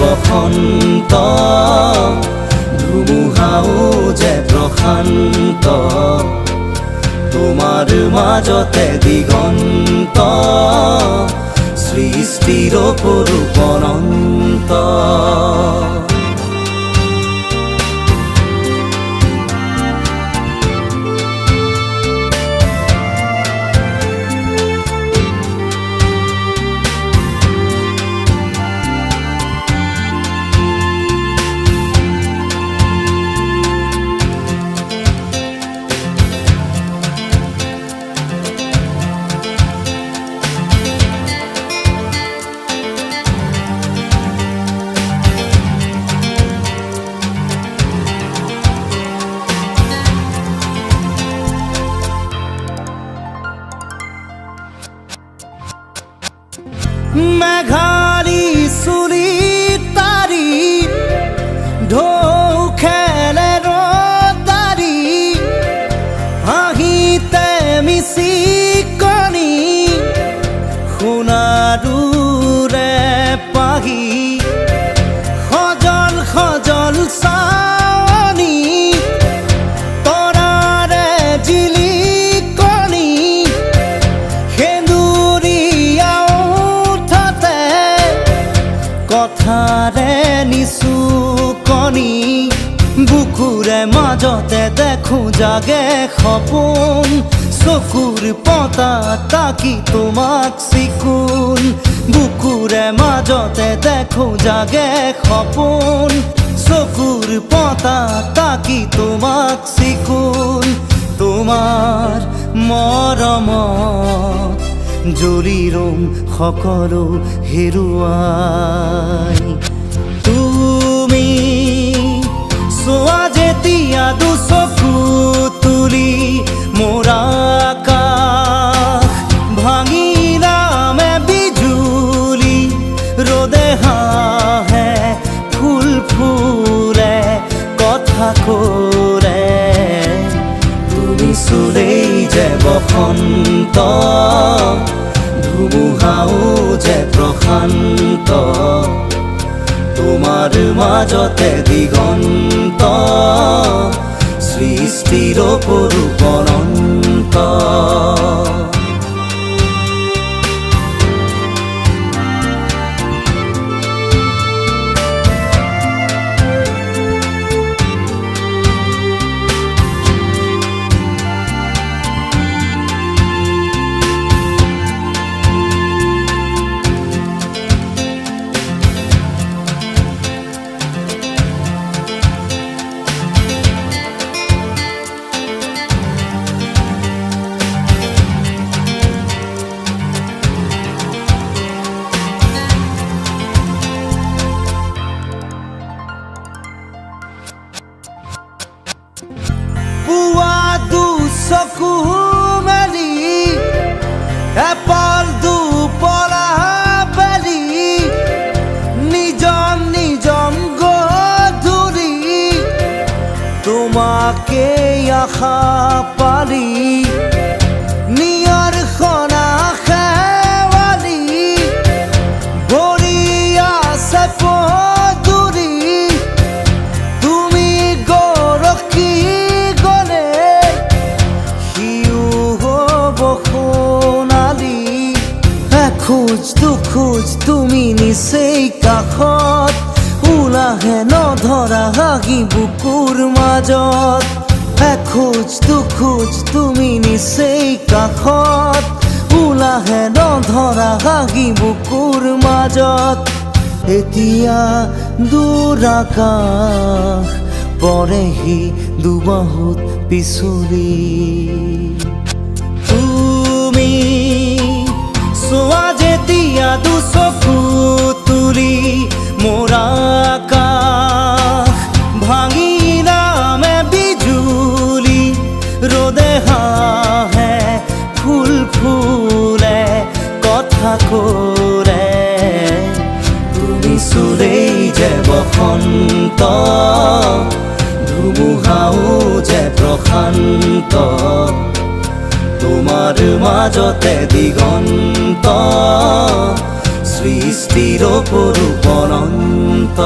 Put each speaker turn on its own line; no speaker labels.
বসন্ত। ধুমুহাও যে প্ৰশান্ত তোমাৰ মাজতে দিগন্ত। সৃষ্টিৰ পৰূপনন্ত মেঘা মাজতে দেখোঁ জাগে সপোন চকুৰ পতা তাকি তোমাক চিকুণ বুকুৰে মাজতে দেখোঁ জাগে সপোন চকুৰ পতা তাকি তোমাক চিকুণ তোমাৰ মৰমত জৰি ৰম সকলো হেৰুৱাই। চোৱা যেতিয়া দুচকু তুলি মোৰ আকাশ বিজুলি ৰ'দে হাঁহে ফুল কথা কৰে তুমি চুলেই যে বসন্ত, ধুমুহাও যে প্ৰশান্ত তোমাৰ মাজতে দিগন্ত সৃষ্টিৰ পৰূপনন্ত পুৱা দুচকু মেলি এপাল দুপৰা বেলি নিজম গধূলি তোমাকে আশা পালি দুখোজ তুমি নিচেই কাষত। ওলাহে নধৰা হাগি বুকুৰ মাজত। এখোজ দুখোজ তুমি নিচেই কাষত। ওলাহে নধৰা হাগি বুকুৰ মাজত। এতিয়া দূৰ পৰেহি দুবাহুত পিছলি। তুমি চোৱা যেতিয়া দুচকু তুলি মোৰ আকাশ ভাঙিলামে বিজুলি ৰ'দে হাঁহে ফুল ফুলে, কথা কৰে তুমি চুলেই যে বসন্ত, ধুমুহাও যে প্ৰশান্ত তোমাৰ মাজতে দিগন্ত সৃষ্টিৰ পৰু অনন্ত